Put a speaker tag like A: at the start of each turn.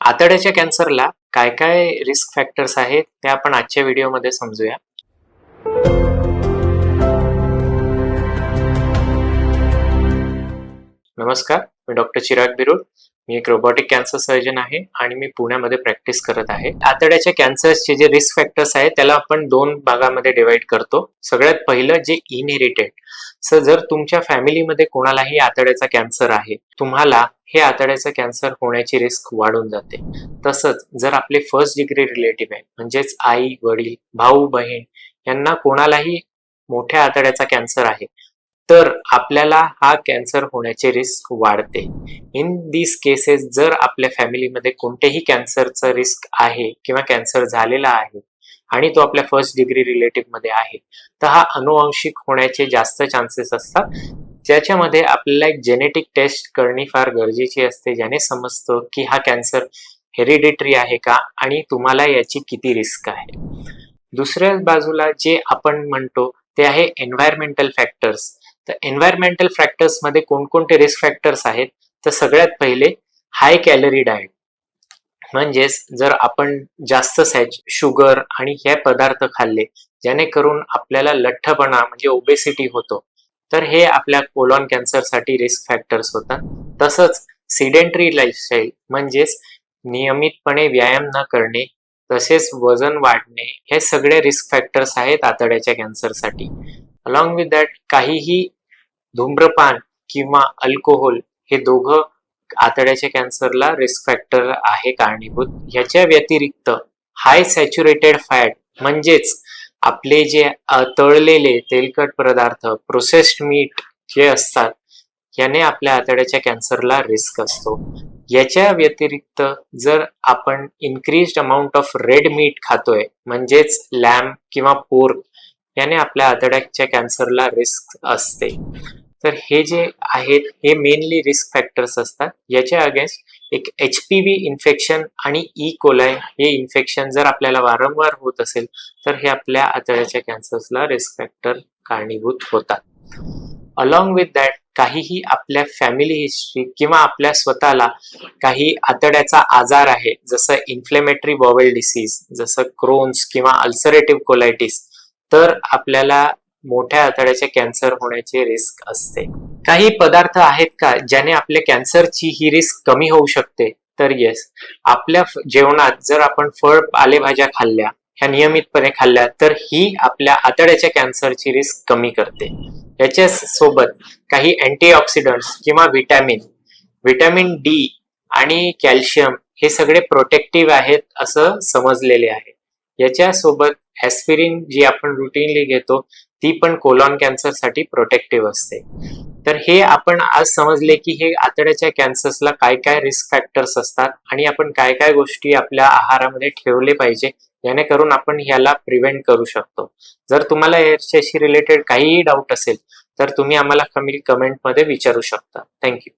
A: आतड्याच्या कॅन्सरला काय काय risk factors आहेत ते आपण आजच्या व्हिडिओमध्ये समजूया. नमस्कार मी डॉक्टर चिराग बिरुड मी एक रोबोटिक कॅन्सर सर्जन आहे आणि मी पुण्यामध्ये प्रॅक्टिस करत आहे. आतड्याच्या कॅन्सरचे जे रिस्क फॅक्टर्स आहेत त्याला आपण दोन भागामध्ये डिवाइड करतो. सगळ्यात पहिलं जे इनहेरिटेड सर जर तुमच्या फॅमिलीमध्ये कोणालाही आतड्याचा कॅन्सर आहे तुम्हाला हे आतड्याचा कॅन्सर होण्याची रिस्क वाढून जाते. तसंच जर आपले फर्स्ट डिग्री रिलेटिव्ह आहे म्हणजेच आई वडील भाऊ बहीण यांना कोणालाही मोठ्या आतड्याचा कॅन्सर आहे तर आपल्याला हा कॅन्सर होण्याचे रिस्क वाढते. इन दिस केसेस जर आपल्या फॅमिलीमध्ये कोणतेही कॅन्सरचं रिस्क आहे किंवा कॅन्सर झालेला आहे आणि तो आपल्या फर्स्ट डिग्री रिलेटिव्हमध्ये आहे तर हा अनुवांशिक होण्याचे जास्त चान्सेस असतात. ज्याच्यामध्ये आपल्याला एक जेनेटिक टेस्ट करणे फार गरजेची असते ज्याने समजतं की हा कॅन्सर हेरिडिटरी आहे का आणि तुम्हाला याची किती रिस्क आहे. दुसऱ्या बाजूला जे आपण म्हणतो ते आहे एन्व्हायरमेंटल फॅक्टर्स तर एन्व्हायरमेंटल फॅक्टर्समध्ये कोणकोणते रिस्क फॅक्टर्स आहेत? तर सगळ्यात पहिले हाय कॅलरी डाएट म्हणजेच जर आपण जास्त सॅच शुगर आणि हे पदार्थ खाल्ले जेणेकरून आपल्याला लठ्ठपणा म्हणजे ओबेसिटी होतो तर हे आपल्या कोलॉन कॅन्सरसाठी रिस्क फॅक्टर्स होतात. तसंच सिडेंटरी लाईफस्टाईल म्हणजेच नियमितपणे व्यायाम न करणे तसेच वजन वाढणे हे सगळे रिस्क फॅक्टर्स आहेत आतड्याच्या कॅन्सरसाठी अलॉंग विथ दॅट काहीही धूम्रपान किंवा अल्कोहोल हे दोघं आतड्याच्या कॅन्सरला रिस्क फॅक्टर आहे कारणीभूत. ह्याच्या व्यतिरिक्त हाय सॅच्युरेटेड फॅट म्हणजेच आपले जे तळलेले तेलकट पदार्थ प्रोसेस्ड मीठ जे असतात याने आपल्या आतड्याच्या कॅन्सरला रिस्क असतो. याच्या व्यतिरिक्त जर आपण increased amount of red meat खातोय म्हणजेच लॅम्प किंवा पोर्क याने आपल्या आतड्याच्या कॅन्सरला रिस्क असते. तर हे जे आहेत हे मेनली रिस्क फॅक्टर्स असतात. याच्या अगेन्स्ट एक एच पी व्ही इन्फेक्शन आणि e. ई कोलाय हे इन्फेक्शन जर आपल्याला वारंवार होत असेल तर हे आपल्या आतड्याच्या कॅन्सर्सला रिस्क फॅक्टर कारणीभूत होतात. अलॉंग विथ दॅट काहीही आपल्या फॅमिली हिस्ट्री किंवा आपल्या स्वतःला काही आतड्याचा आजार आहे जसं इन्फ्लेमेटरी बॉवेल डिसीज जसं क्रोन्स किंवा अल्सरेटिव्ह कोलायटिस तर आपल्याला मोठ्या आतड्याचे कॅन्सर होण्याची रिस्क असते. काही पदार्थ आहेत का ज्याने आपल्या कॅन्सरची ही रिस्क कमी होऊ शकते? तर येस आपल्या जेवणात जर आपण फळ पालेभाज्या खाल्ल्या ह्या नियमितपणे खाल्ल्या तर ही आपल्या आतड्याच्या कॅन्सरची रिस्क कमी करते. याच्या सोबत काही अँटीऑक्सिडंट्स किंवा व्हिटॅमिन व्हिटॅमिन डी आणि कॅल्शियम हे सगळे प्रोटेक्टिव्ह आहेत असं समजलेले आहे. याच्या सोबत ॲस्पिरिन जी आपण रुटीनली घेतो ती पण कोलॉन कॅन्सरसाठी प्रोटेक्टिव्ह असते. तर हे आपण आज समजले की हे आतड्याच्या कॅन्सर्सला काय काय रिस्क फॅक्टर्स असतात आणि आपण काय काय गोष्टी आपल्या आहारामध्ये ठेवले पाहिजे जेणेकरून आपण ह्याला प्रिव्हेंट करू शकतो. जर तुम्हाला याच्याशी रिलेटेड काहीही डाऊट असेल तर तुम्ही आम्हाला कमी कमेंटमध्ये विचारू शकता. थँक्यू